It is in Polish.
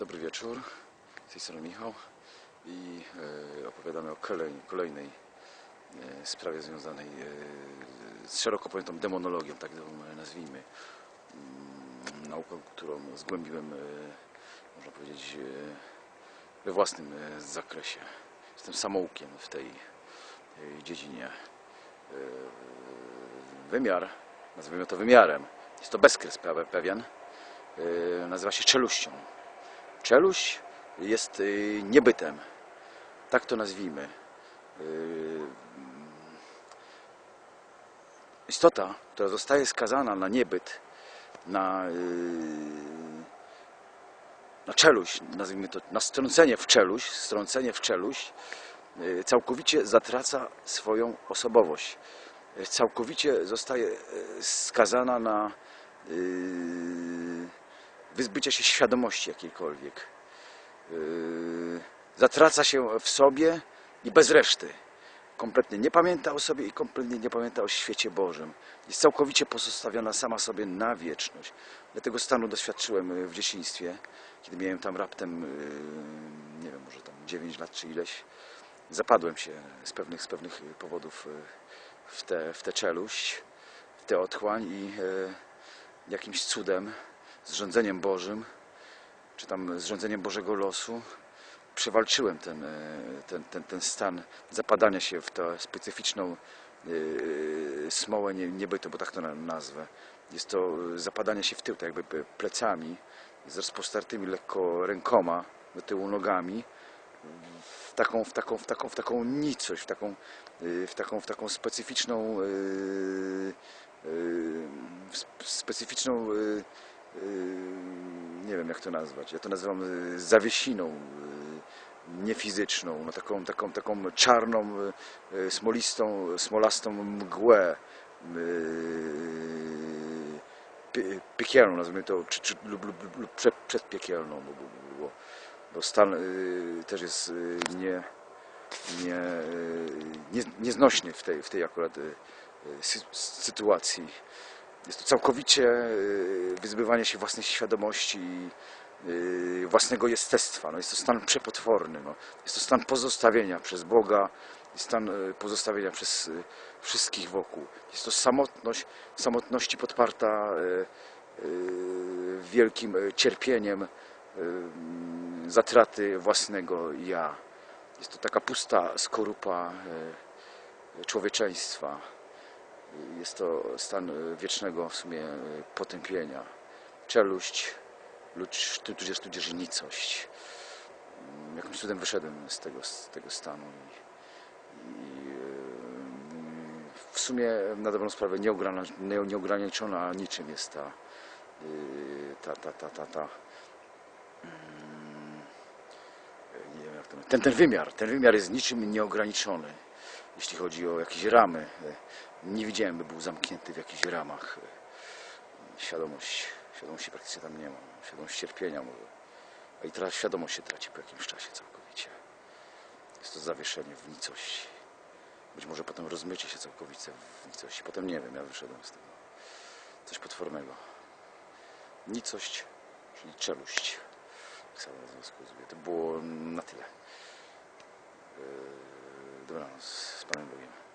Dobry wieczór, z tej strony Michał i e, opowiadamy o kolej, kolejnej e, sprawie związanej e, z szeroko pojętą demonologią, tak ją nazwijmy. Mm, Nauką, którą zgłębiłem, można powiedzieć, we własnym zakresie. Jestem samoukiem w tej dziedzinie. Wymiar, nazwijmy to wymiarem, jest to bezkres pe- pewien, nazywa się czeluścią. Czeluść jest y, niebytem. Tak to nazwijmy. Y, Istota, która zostaje skazana na niebyt, na, y, na czeluść, nazwijmy to, na strącenie w czeluść, strącenie w czeluść, y, całkowicie zatraca swoją osobowość. Całkowicie zostaje skazana na y, wyzbycie się świadomości jakiejkolwiek. Yy, Zatraca się w sobie i bez reszty. Kompletnie nie pamięta o sobie i kompletnie nie pamięta o świecie Bożym. Jest całkowicie pozostawiona sama sobie na wieczność. Ja tego stanu doświadczyłem yy, w dzieciństwie, kiedy miałem tam raptem, yy, nie wiem, może tam 9 lat czy ileś. Zapadłem się z pewnych, z pewnych powodów w tę w tę czeluść, w tę otchłań i jakimś cudem z rządzeniem Bożym, czy tam z rządzeniem Bożego losu, przewalczyłem ten, e, ten, ten, ten stan zapadania się w tę specyficzną e, smołę nie- niebytu, bo tak to na- nazwę. Jest to zapadanie się w tył, tak jakby plecami, z rozpostartymi lekko rękoma, do tyłu nogami, w taką, w taką, w taką, w taką nicość, w taką, e, w taką, w taką specyficzną specyficzną nie wiem jak to nazwać, ja to nazywam e, zawiesiną e, niefizyczną, no taką, taką, taką czarną, smolistą, smolastą mgłę pie- piekielną, nazwijmy to, czy, czy, lub, lub, lub, przed, przedpiekielną, bo, bo, bo, stan też jest nie, nie, nie, nieznośny w tej, w tej akurat sy- sytuacji. Jest to całkowicie y, wyzbywanie się własnej świadomości y, własnego jestestwa. No jest to stan przepotworny. No. Jest to stan pozostawienia przez Boga, stan y, pozostawienia przez wszystkich wokół. Jest to samotność, samotności podparta wielkim cierpieniem zatraty własnego ja. Jest to taka pusta skorupa człowieczeństwa. Jest to stan wiecznego w sumie e, potępienia. Czeluść, lud- tudzież, tudzież nicość. Mm, Jakimś cudem wyszedłem z tego, z tego stanu i, i e, w sumie na dobrą sprawę nieograniczona, nie- nieograniczona niczym jest ta, e, ta, ta, ta, ta, ta mm, nie wiem jak to ten, ten wymiar, ten wymiar jest niczym nieograniczony, jeśli chodzi o jakieś ramy. Nie widziałem, by był zamknięty w jakichś ramach. Świadomość, świadomości praktycznie tam nie ma. Świadomość cierpienia może. A i teraz świadomość się traci po jakimś czasie całkowicie. Jest to zawieszenie w nicości. Być może potem rozmycie się całkowicie w nicości. Potem nie wiem, ja wyszedłem z tego. Coś potwornego. Nicość, czyli czeluść. Tak samo rozwiązuje. To było na tyle. Yy, Dobranoc z Panem.